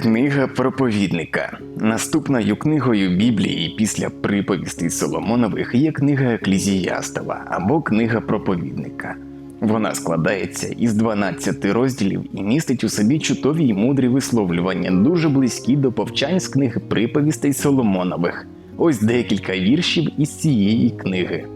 Книга проповідника. Наступною книгою Біблії після приповістей Соломонових є книга Еклізіястова або книга проповідника. Вона складається із 12 розділів і містить у собі чутові й мудрі висловлювання, дуже близькі до повчань з книги приповістей Соломонових. Ось декілька віршів із цієї книги.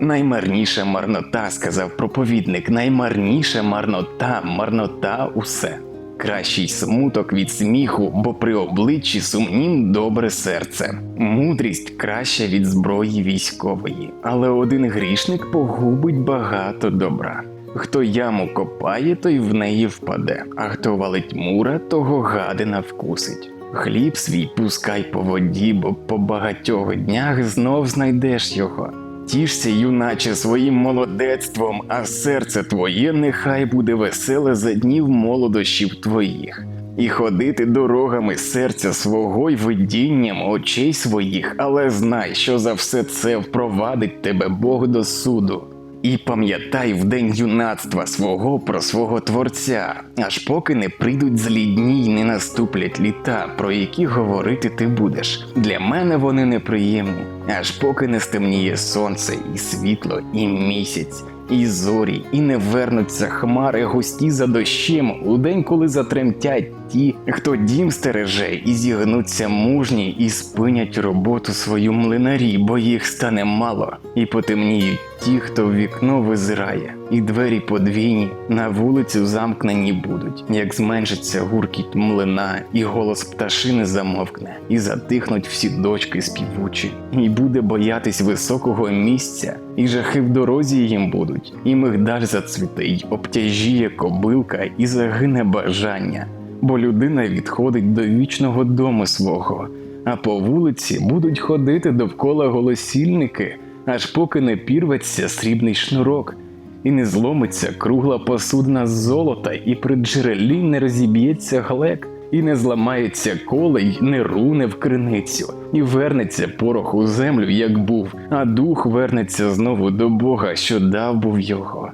Наймарніша марнота, сказав проповідник, наймарніша марнота, марнота усе. Кращий смуток від сміху, бо при обличчі сумнім добре серце. Мудрість краща від зброї військової, але один грішник погубить багато добра. Хто яму копає, той в неї впаде, а хто валить мура, того гадина вкусить. Хліб свій пускай по воді, бо по багатьох днях знов знайдеш його. Тішся, юначе, своїм молодецтвом, а серце твоє нехай буде веселе за днів молодощів твоїх, і ходити дорогами серця свого й видінням очей своїх, але знай, що за все це впровадить тебе Бог до суду. І пам'ятай в день юнацтва свого про свого Творця, аж поки не прийдуть злі дні й не наступлять літа, про які говорити ти будеш. Для мене вони неприємні, аж поки не стемніє сонце, і світло, і місяць, і зорі, і не вернуться хмари густі за дощем у день, коли затремтять ті, хто дім стереже, і зігнуться мужні, і спинять роботу свою млинарі, бо їх стане мало, і потемніють ті, хто в вікно визирає, і двері подвійні на вулицю замкнені будуть, як зменшиться гуркіт млина, і голос пташини замовкне, і затихнуть всі дочки співучі, і буде боятись високого місця, і жахи в дорозі їм будуть, і мигдаль зацвіте, й обтяжіє кобилка, і загине бажання, бо людина відходить до вічного дому свого, а по вулиці будуть ходити довкола голосільники аж поки не пірветься срібний шнурок, і не зломиться кругла посудна золота, і при джерелі не розіб'ється глек, і не зламається колей, не руне в криницю, і вернеться порох у землю, як був, а дух вернеться знову до Бога, що дав був його.